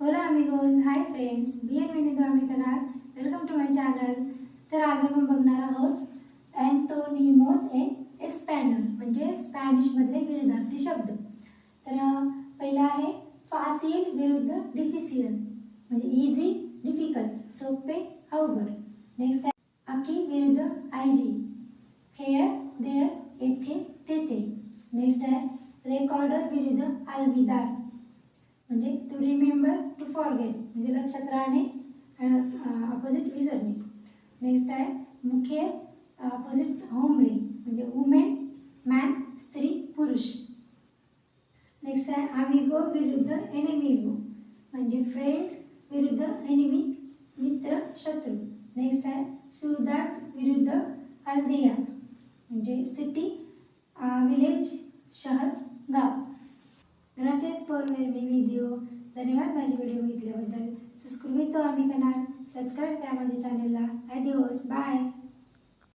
होला अमिगोज hi friends बी एन विनिदो अमिकनार वेलकम टू माय चॅनल तर आज आपण बघणार आहोत अँथोनिमोस ए एस्पॅनर म्हणजे स्पॅनिशमधले विरुद्धार्थी शब्द. तर अं, पहिला आहे फासिल विरुद्ध डिफिसियल इझी डिफ़िकल्ट सोपे अवघड. नेक्स्ट आहे अकी विरुद्ध आयजी. हेअर देअर येथे तेथे. नेक्स्ट आहे रेकॉर्डर विरुद्ध अलविदार टू रिमेंबर टू फॉरगेट म्हणजे लक्षात राहणे अपोजिट विसरणे नेक्स्ट आहे मुखेर अपोजिट होमरे म्हणजे वुमेन मॅन स्त्री, पुरुष. नेक्स्ट आहे आमिगो विरुद्ध एनिमिगो म्हणजे फ्रेंड विरुद्ध एनिमी मित्र, शत्रू. नेक्स्ट आहे, सुदात, विरुद्ध अल्दिया म्हणजे सिटी विलेज शहर, गाव. ग्रासेस फॉर वेअर मी व्हिडिओ धन्यवाद माझी व्हिडिओ बघितल्याबद्दल. सबस्क्राईब तो आम्ही करणार सबस्क्राईब करा माझ्या चॅनलला आय दिवस. बाय